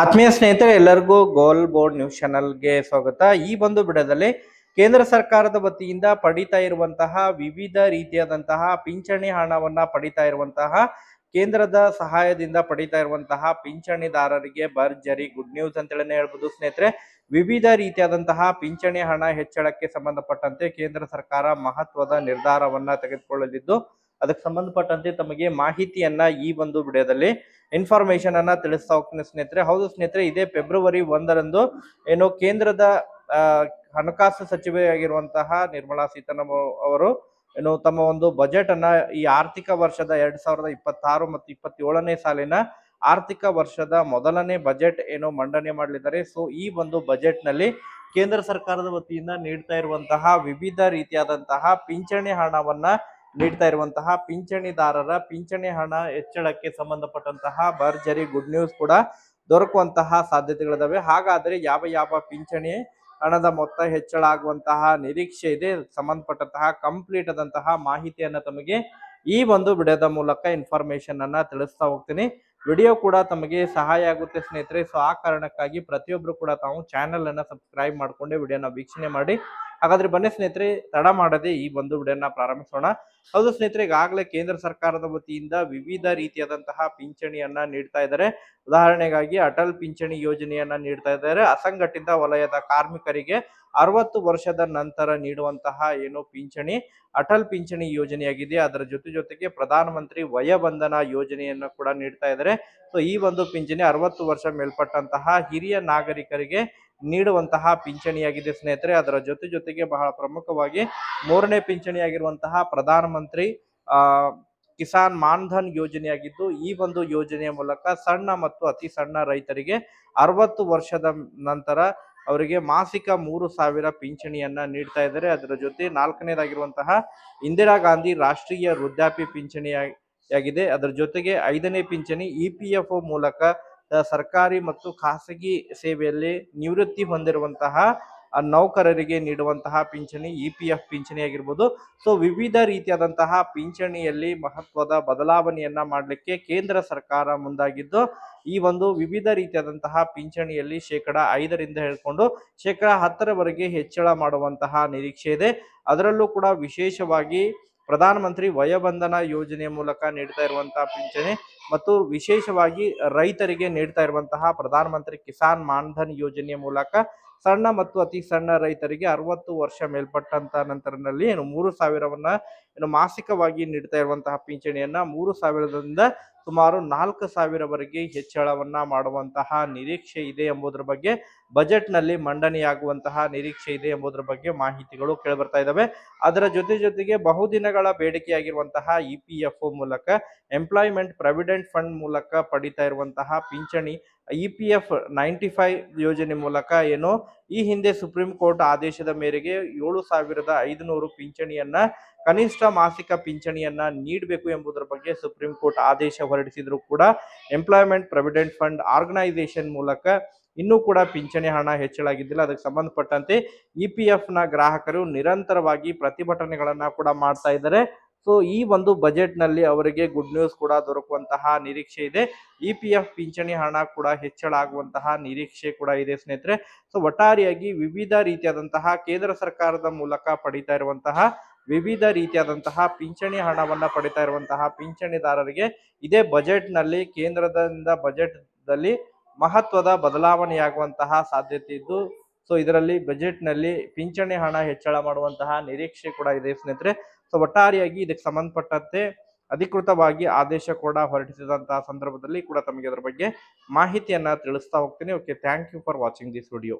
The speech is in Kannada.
ಆತ್ಮೀಯ ಸ್ನೇಹಿತರೆ, ಎಲ್ಲರಿಗೂ ಗೋಲ್ ಬೋರ್ಡ್ ನ್ಯೂಸ್ ಚಾನಲ್ಗೆ ಸ್ವಾಗತ. ಈ ಒಂದು ಬಿಡದಲ್ಲಿ ಕೇಂದ್ರ ಸರ್ಕಾರದ ವತಿಯಿಂದ ಪಡಿತಾ ಇರುವಂತಹ ವಿವಿಧ ರೀತಿಯಾದಂತಹ ಪಿಂಚಣಿ ಹಣವನ್ನ ಪಡಿತಾ ಇರುವಂತಹ, ಕೇಂದ್ರದ ಸಹಾಯದಿಂದ ಪಡಿತಾ ಇರುವಂತಹ ಪಿಂಚಣಿದಾರರಿಗೆ ಭರ್ಜರಿ, ಗುಡ್ ನ್ಯೂಸ್ ಅಂತೇಳಿ ಹೇಳ್ಬೋದು ಸ್ನೇಹಿತರೆ. ವಿವಿಧ ರೀತಿಯಾದಂತಹ ಪಿಂಚಣಿ ಹಣ ಹೆಚ್ಚಳಕ್ಕೆ ಸಂಬಂಧಪಟ್ಟಂತೆ ಕೇಂದ್ರ ಸರ್ಕಾರ ಮಹತ್ವದ ನಿರ್ಧಾರವನ್ನ ತೆಗೆದುಕೊಳ್ಳಲಿದ್ದು ಅದಕ್ಕೆ ಸಂಬಂಧಪಟ್ಟಂತೆ ತಮಗೆ ಮಾಹಿತಿಯನ್ನ ಈ ಒಂದು ವಿಡಿಯೋದಲ್ಲಿ ಇನ್ಫಾರ್ಮೇಶನ್ ಅನ್ನ ತಿಳಿಸ್ತಾ ಹೋಗ್ತೀನಿ ಸ್ನೇಹಿತರೆ. ಹೌದು ಸ್ನೇಹಿತರೆ, ಇದೇ ಫೆಬ್ರವರಿ ಒಂದರಂದು ಏನು ಕೇಂದ್ರದ ಹಣಕಾಸು ಸಚಿವೆಯಾಗಿರುವಂತಹ ನಿರ್ಮಲಾ ಸೀತಾರಾಮನ್ ಅವರು ಏನು ತಮ್ಮ ಒಂದು ಬಜೆಟ್ ಅನ್ನ ಈ ಆರ್ಥಿಕ ವರ್ಷದ ಎರಡ್ ಸಾವಿರದ ಇಪ್ಪತ್ತಾರು ಮತ್ತು ಇಪ್ಪತ್ತೇಳನೇ ಸಾಲಿನ ಆರ್ಥಿಕ ವರ್ಷದ ಮೊದಲನೇ ಬಜೆಟ್ ಏನು ಮಂಡನೆ ಮಾಡಲಿದ್ದಾರೆ. ಸೊ ಈ ಒಂದು ಬಜೆಟ್ನಲ್ಲಿ ಕೇಂದ್ರ ಸರ್ಕಾರದ ವತಿಯಿಂದ ನೀಡ್ತಾ ಇರುವಂತಹ ವಿವಿಧ ರೀತಿಯಾದಂತಹ ಪಿಂಚಣಿ ಹಣವನ್ನ ನೀಡ್ತಾ ಇರುವಂತಹ ಪಿಂಚಣಿದಾರರ ಪಿಂಚಣಿ ಹಣ ಹೆಚ್ಚಳಕ್ಕೆ ಸಂಬಂಧಪಟ್ಟಂತಹ ಭರ್ಜರಿ ಗುಡ್ ನ್ಯೂಸ್ ಕೂಡ ದೊರಕುವಂತಹ ಸಾಧ್ಯತೆಗಳಿದಾವೆ. ಹಾಗಾದ್ರೆ ಯಾವ ಯಾವ ಪಿಂಚಣಿ ಹಣದ ಮೊತ್ತ ಹೆಚ್ಚಳ ಆಗುವಂತಹ ನಿರೀಕ್ಷೆ ಇದೆ, ಸಂಬಂಧಪಟ್ಟಂತಹ ಕಂಪ್ಲೀಟ್ ಆದಂತಹ ಮಾಹಿತಿಯನ್ನ ತಮಗೆ ಈ ಒಂದು ವಿಡಿಯೋದ ಮೂಲಕ ಇನ್ಫಾರ್ಮೇಶನ್ ಅನ್ನ ತಿಳಿಸ್ತಾ ಹೋಗ್ತೀನಿ. ವಿಡಿಯೋ ಕೂಡ ತಮಗೆ ಸಹಾಯ ಆಗುತ್ತೆ ಸ್ನೇಹಿತರೆ. ಸೊ ಆ ಕಾರಣಕ್ಕಾಗಿ ಪ್ರತಿಯೊಬ್ರು ಕೂಡ ತಾವು ಚಾನೆಲ್ ಅನ್ನ ಸಬ್ಸ್ಕ್ರೈಬ್ ಮಾಡ್ಕೊಂಡು ವಿಡಿಯೋನ ವೀಕ್ಷಣೆ ಮಾಡಿ. ಹಾಗಾದ್ರೆ ಬನ್ನಿ ಸ್ನೇಹಿತರೆ, ತಡ ಮಾಡದೆ ಈ ಒಂದು ವಿಡಿಯೋನ ಪ್ರಾರಂಭಿಸೋಣ. ಹೌದು ಸ್ನೇಹಿತರೆ, ಈಗಾಗಲೇ ಕೇಂದ್ರ ಸರ್ಕಾರದ ವತಿಯಿಂದ ವಿವಿಧ ರೀತಿಯಾದಂತಹ ಪಿಂಚಣಿಯನ್ನ ನೀಡ್ತಾ ಇದ್ದಾರೆ. ಉದಾಹರಣೆಗಾಗಿ, ಅಟಲ್ ಪಿಂಚಣಿ ಯೋಜನೆಯನ್ನ ನೀಡ್ತಾ ಇದ್ದಾರೆ. ಅಸಂಘಟಿತ ವಲಯದ ಕಾರ್ಮಿಕರಿಗೆ ಅರವತ್ತು ವರ್ಷದ ನಂತರ ನೀಡುವಂತಹ ಏನು ಪಿಂಚಣಿ, ಅಟಲ್ ಪಿಂಚಣಿ ಯೋಜನೆಯಾಗಿದೆ. ಅದರ ಜೊತೆ ಜೊತೆಗೆ ಪ್ರಧಾನಮಂತ್ರಿ ವಯಬಂಧನ ಯೋಜನೆಯನ್ನು ಕೂಡ ನೀಡ್ತಾ ಇದ್ದಾರೆ. ಸೊ ಈ ಒಂದು ಪಿಂಚಣಿ ಅರವತ್ತು ವರ್ಷ ಮೇಲ್ಪಟ್ಟಂತಹ ಹಿರಿಯ ನಾಗರಿಕರಿಗೆ ನೀಡುವಂತಹ ಪಿಂಚಣಿಯಾಗಿದೆ ಸ್ನೇಹಿತರೆ. ಅದರ ಜೊತೆ ಜೊತೆಗೆ ಬಹಳ ಪ್ರಮುಖವಾಗಿ ಮೂರನೇ ಪಿಂಚಣಿಯಾಗಿರುವಂತಹ ಪ್ರಧಾನಮಂತ್ರಿ, ಆ, ಕಿಸಾನ್ ಮಾನ್ಧನ್ ಯೋಜನೆಯಾಗಿದ್ದು, ಈ ಒಂದು ಯೋಜನೆಯ ಮೂಲಕ ಸಣ್ಣ ಮತ್ತು ಅತಿ ಸಣ್ಣ ರೈತರಿಗೆ ಅರವತ್ತು ವರ್ಷದ ನಂತರ ಅವರಿಗೆ ಮಾಸಿಕ ಮೂರು ಸಾವಿರ ಪಿಂಚಣಿಯನ್ನ ನೀಡ್ತಾ ಇದ್ದಾರೆ. ಅದರ ಜೊತೆ ನಾಲ್ಕನೇದಾಗಿರುವಂತಹ ಇಂದಿರಾ ಗಾಂಧಿ ರಾಷ್ಟ್ರೀಯ ವೃದ್ಧಾಪ್ಯ ಪಿಂಚಣಿಯಾಗಿದೆ. ಅದರ ಜೊತೆಗೆ ಐದನೇ ಪಿಂಚಣಿ ಇ ಪಿ ಎಫ್ ಮೂಲಕ ಸರ್ಕಾರಿ ಮತ್ತು ಖಾಸಗಿ ಸೇವೆಯಲ್ಲಿ ನಿವೃತ್ತಿ ಹೊಂದಿರುವಂತಹ ನೌಕರರಿಗೆ ನೀಡುವಂತಹ ಪಿಂಚಣಿ ಇ ಪಿ ಎಫ್ ಪಿಂಚಣಿ ಆಗಿರ್ಬೋದು. ಸೊ ವಿವಿಧ ರೀತಿಯಾದಂತಹ ಪಿಂಚಣಿಯಲ್ಲಿ ಮಹತ್ವದ ಬದಲಾವಣೆಯನ್ನ ಮಾಡಲಿಕ್ಕೆ ಕೇಂದ್ರ ಸರ್ಕಾರ ಮುಂದಾಗಿದ್ದು, ಈ ಒಂದು ವಿವಿಧ ರೀತಿಯಾದಂತಹ ಪಿಂಚಣಿಯಲ್ಲಿ ಶೇಕಡ ಐದರಿಂದ ಹೇಳ್ಕೊಂಡು ಶೇಕಡ ಹತ್ತರವರೆಗೆ ಹೆಚ್ಚಳ ಮಾಡುವಂತಹ ನಿರೀಕ್ಷೆ ಇದೆ. ಅದರಲ್ಲೂ ಕೂಡ ವಿಶೇಷವಾಗಿ ಪ್ರಧಾನಮಂತ್ರಿ ವಯೋಬಂಧನ ಯೋಜನೆಯ ಮೂಲಕ ನೀಡ್ತಾ ಇರುವಂತಹ ಪಿಂಚಣಿ ಮತ್ತು ವಿಶೇಷವಾಗಿ ರೈತರಿಗೆ ನೀಡ್ತಾ ಇರುವಂತಹ ಪ್ರಧಾನಮಂತ್ರಿ ಕಿಸಾನ್ ಮಾನ್ಧನ್ ಯೋಜನೆಯ ಮೂಲಕ ಸಣ್ಣ ಮತ್ತು ಅತಿ ಸಣ್ಣ ರೈತರಿಗೆ ಅರವತ್ತು ವರ್ಷ ಮೇಲ್ಪಟ್ಟಂತ ನಂತರದಲ್ಲಿ ಏನು ಮೂರು ಸಾವಿರವನ್ನ ಏನು ಮಾಸಿಕವಾಗಿ ನೀಡ್ತಾ ಇರುವಂತಹ ಪಿಂಚಣಿಯನ್ನ ಮೂರು ಸಾವಿರದಿಂದ ಸುಮಾರು ನಾಲ್ಕು ಸಾವಿರವರೆಗೆ ಹೆಚ್ಚಳವನ್ನ ಮಾಡುವಂತಹ ನಿರೀಕ್ಷೆ ಇದೆ ಎಂಬುದರ ಬಗ್ಗೆ, ಬಜೆಟ್ನಲ್ಲಿ ಮಂಡನೆಯಾಗುವಂತಹ ನಿರೀಕ್ಷೆ ಇದೆ ಎಂಬುದರ ಬಗ್ಗೆ ಮಾಹಿತಿಗಳು ಕೇಳಿಬರ್ತಾ ಇದಾವೆ. ಅದರ ಜೊತೆ ಜೊತೆಗೆ ಬಹುದಿನಗಳ ಬೇಡಿಕೆಯಾಗಿರುವಂತಹ ಇ ಪಿ ಎಫ್ ಮೂಲಕ ಎಂಪ್ಲಾಯ್ಮೆಂಟ್ ಪ್ರಾವಿಡೆಂಟ್ ಫಂಡ್ ಮೂಲಕ ಪಡಿತಾ ಇರುವಂತಹ ಪಿಂಚಣಿ E P F ninety five ಯೋಜನೆ ಮೂಲಕ ಏನು ಈ ಹಿಂದೆ ಸುಪ್ರೀಂ ಕೋರ್ಟ್ ಆದೇಶದ ಮೇರೆಗೆ ಏಳು ಸಾವಿರದ ಐದುನೂರು ಪಿಂಚಣಿಯನ್ನ, ಕನಿಷ್ಠ ಮಾಸಿಕ ಪಿಂಚಣಿಯನ್ನ ನೀಡಬೇಕು ಎಂಬುದರ ಬಗ್ಗೆ ಸುಪ್ರೀಂ ಕೋರ್ಟ್ ಆದೇಶ ಹೊರಡಿಸಿದ್ರು ಕೂಡ ಎಂಪ್ಲಾಯ್ಮೆಂಟ್ ಪ್ರಾವಿಡೆಂಟ್ ಫಂಡ್ ಆರ್ಗನೈಸೇಷನ್ ಮೂಲಕ ಇನ್ನೂ ಕೂಡ ಪಿಂಚಣಿ ಹಣ ಹೆಚ್ಚಳಾಗಿದ್ದಿಲ್ಲ. ಅದಕ್ಕೆ ಸಂಬಂಧಪಟ್ಟಂತೆ ಇ ಪಿ ಎಫ್ನ ಗ್ರಾಹಕರು ನಿರಂತರವಾಗಿ ಪ್ರತಿಭಟನೆಗಳನ್ನು ಕೂಡ ಮಾಡ್ತಾ ಇದ್ದಾರೆ. ಸೊ ಈ ಒಂದು ಬಜೆಟ್ನಲ್ಲಿ ಅವರಿಗೆ ಗುಡ್ ನ್ಯೂಸ್ ಕೂಡ ದೊರಕುವಂತಹ ನಿರೀಕ್ಷೆ ಇದೆ. ಇ ಪಿ ಎಫ್ ಪಿಂಚಣಿ ಹಣ ಕೂಡ ಹೆಚ್ಚಳ ಆಗುವಂತಹ ನಿರೀಕ್ಷೆ ಕೂಡ ಇದೆ ಸ್ನೇಹಿತರೆ. ಸೊ ಒಟ್ಟಾರೆಯಾಗಿ ವಿವಿಧ ರೀತಿಯಾದಂತಹ ಕೇಂದ್ರ ಸರ್ಕಾರದ ಮೂಲಕ ಪಡಿತಾ ಇರುವಂತಹ ವಿವಿಧ ರೀತಿಯಾದಂತಹ ಪಿಂಚಣಿ ಹಣವನ್ನ ಪಡಿತಾ ಇರುವಂತಹ ಪಿಂಚಣಿದಾರರಿಗೆ ಇದೇ ಬಜೆಟ್ನಲ್ಲಿ ಕೇಂದ್ರದಿಂದ ಬಜೆಟ್ ದಲ್ಲಿ ಮಹತ್ವದ ಬದಲಾವಣೆಯಾಗುವಂತಹ ಸಾಧ್ಯತೆ ಇದ್ದು ಸೊ ಇದರಲ್ಲಿ ಬಜೆಟ್ನಲ್ಲಿ ಪಿಂಚಣಿ ಹಣ ಹೆಚ್ಚಳ ಮಾಡುವಂತಹ ನಿರೀಕ್ಷೆ ಕೂಡ ಇದೆ ಸ್ನೇಹಿತರೆ. ಸೊ ಒಟ್ಟಾರೆಯಾಗಿ ಇದಕ್ಕೆ ಸಂಬಂಧಪಟ್ಟಂತೆ ಅಧಿಕೃತವಾಗಿ ಆದೇಶ ಕೂಡ ಹೊರಡಿಸಿದಂತಹ ಸಂದರ್ಭದಲ್ಲಿ ಕೂಡ ತಮಗೆ ಅದರ ಬಗ್ಗೆ ಮಾಹಿತಿಯನ್ನ ತಿಳಿಸ್ತಾ ಹೋಗ್ತೀನಿ. Okay thank you for watching this video